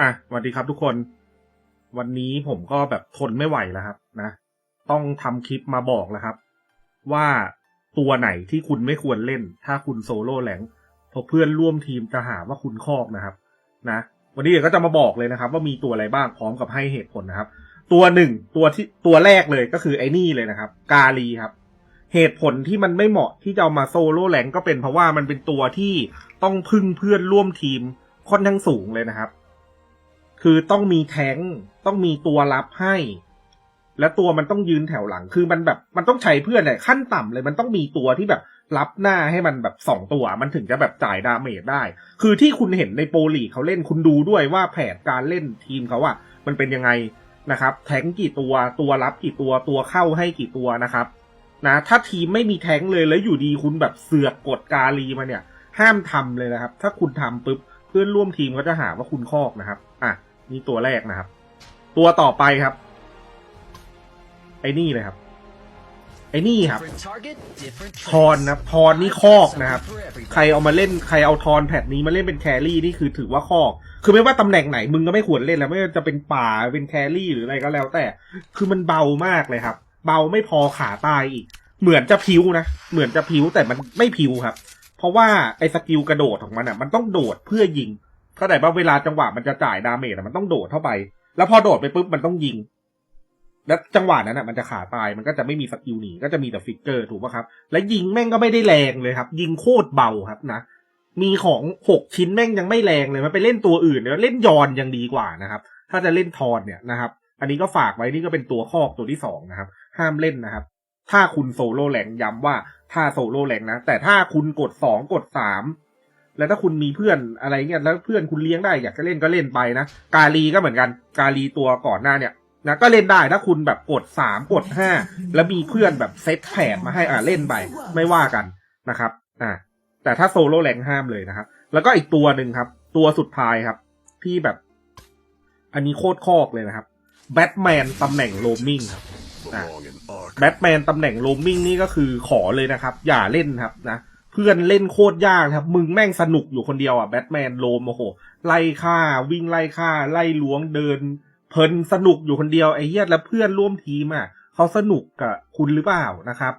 อะสวัสดีครับทุกคน วันนี้ผมก็แบบทนไม่ไหวแล้วครับ นะ ต้องทำคลิปมาบอกแล้วครับ ว่าตัวไหนที่คุณไม่ควรเล่น ถ้าคุณโซโล่แหลงเพราะเพื่อนร่วมทีมจะหาว่าคุณคอกนะครับ นะ วันนี้เดี๋ยวก็จะมาบอกเลยนะครับ ว่ามีตัวอะไรบ้างพร้อมกับให้เหตุผลนะครับ ตัวหนึ่งตัวที่ตัวแรกเลยก็คือไอ้นี่เลยนะครับ กาลีครับ เหตุผลที่มันไม่เหมาะที่จะเอามาโซโล่แหลงก็เป็นเพราะว่ามันเป็นตัวที่ต้องพึ่งเพื่อนร่วมทีมค่อนข้างสูงเลยนะครับ คือต้องมีแท้งต้องมีตัวรับให้ และตัวมันต้องยืนแถวหลัง คือมันแบบมันต้องใช้เพื่อนเนี่ยขั้นต่ำเลยมันต้องมีตัวที่แบบรับหน้าให้มันแบบสองตัว มันถึงจะแบบจ่ายดาเมจได้ คือที่คุณเห็นในโปรลีเขาเล่นคุณดูด้วยว่าแผนการเล่นทีมเขาอะมันเป็นยังไงนะครับ แท้งกี่ตัวตัวรับกี่ตัวตัวเข้าให้กี่ตัวนะครับนะถ้าทีมไม่มีแท้งเลยแล้วอยู่ดีคุณแบบเสือกกดกาลีมาเนี่ย ห้ามทำเลยนะครับ ถ้าคุณทำปุ๊บเพื่อนร่วมทีมก็จะหาว่าคุณคอกนะครับ อะ นี่ตัวแรกนะครับ ตัวต่อไปครับ ไอ้นี่เลยครับ ไอ้นี่ครับ ทอนนะทอนนี่คอกนะครับ ใครเอามาเล่นใครเอาทอนแพทนี้มาเล่นเป็นแครี่นี่คือถือว่าคอก คือไม่ว่าตำแหน่งไหนมึงก็ไม่ควรเล่นแล้ว ไม่ว่าจะเป็นป่าเป็นแครี่หรืออะไรก็แล้ว แต่ คือมันเบามากเลยครับ เบาไม่พอขาตายอีก เหมือนจะพิ้วนะ เหมือนจะพิ้วแต่มันไม่พิ้วครับ เพราะว่าไอ้สกิลกระโดดของมันอะ มันต้องโดดเพื่อยิง เข้าใจว่าเวลาจังหวะมันจะจ่ายดาเมจมันต้องโดดเข้าไป แล้วพอโดดไปปุ๊บมันต้องยิง แล้วจังหวะนั้นอะมันจะขาตายมันก็จะไม่มีสกิลหนีก็จะมีแต่ฟิกเกอร์ถูกป่ะครับ และยิงแม่งก็ไม่ได้แรงเลยครับ ยิงโคตรเบาครับนะมีของหกชิ้นแม่งยังไม่แรงเลยมันไปเล่นตัวอื่นเนี่ยเล่นยอนยังดีกว่านะครับ ถ้าจะเล่นทอนเนี่ยนะครับ อันนี้ก็ฝากไว้นี่ก็เป็นตัวคอกตัวที่สองนะครับ ห้ามเล่นนะครับ ถ้าคุณโซโล่แหลงย้ำว่าถ้าโซโล่แหลงนะ แต่ถ้าคุณกดสองกดสาม แล้วถ้าคุณมีเพื่อนอะไรเงี้ยแล้วเพื่อนคุณเลี้ยงได้อยากจะเล่นก็เล่นไปนะกาลีก็เหมือนกัน กาลีตัวก่อนหน้าเนี่ยนะก็เล่นได้ถ้าคุณแบบกดสามกดห้าแล้วมีเพื่อนแบบเซตแผนมาให้อ่าเล่นไปไม่ว่ากันนะครับ อ่า แต่ถ้าโซโล่แรงห้ามเลยนะครับ แล้วก็อีกตัวหนึ่งครับ ตัวสุดท้ายครับ ที่แบบ อันนี้โคตรคอกเลยนะครับแบทแมนตำแหน่งโรมมิ่งครับแบทแมนตำแหน่งโรมมิ่งนี่ก็คือขอเลยนะครับ อย่าเล่นครับนะ เพื่อนเล่นโคตรยากครับ มึงแม่งสนุกอยู่คนเดียวอะแบทแมนโรมโอ้โหไล่ฆ่า วิ่งไล่ฆ่า ไล่ล้วงเดิน เพลินสนุกอยู่คนเดียวไอ้เหี้ยแล้วเพื่อนร่วมทีมอะเขาสนุกกับคุณหรือเปล่านะครับ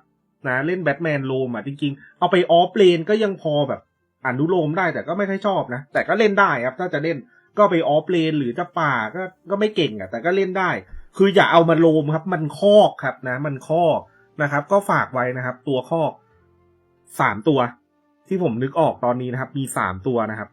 นะเล่นแบทแมนโรมอะจริงๆ เอาไปออฟเลนก็ยังพอแบบอนุโลมได้แต่ก็ไม่ค่อยชอบนะ แต่ก็เล่นได้ครับถ้าจะเล่นก็ไปออฟเลนหรือจะป่าก็ก็ไม่เก่งอะ แต่ก็เล่นได้ คืออย่าเอามาโลมครับ มันคอกครับนะ มันคอกนะครับ ก็ฝากไว้นะครับ ตัวคอก สามตัว ที่ผมนึกออกตอนนี้นะครับ มีสามตัวนะครับ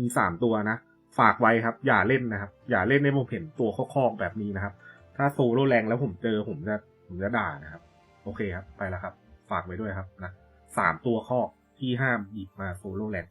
มีสามตัวนะ ฝากไว้ครับ อย่าเล่นนะครับ อย่าเล่นในผมเห็นตัวคอกๆแบบนี้นะครับ ถ้าโซโล่แรงแล้วผมเจอผมจะผมจะด่านะครับ โอเคครับ ไปแล้วครับ ฝากไว้ด้วยครับนะสามตัวข้อที่ห้ามหยิบมาโซโล่แรง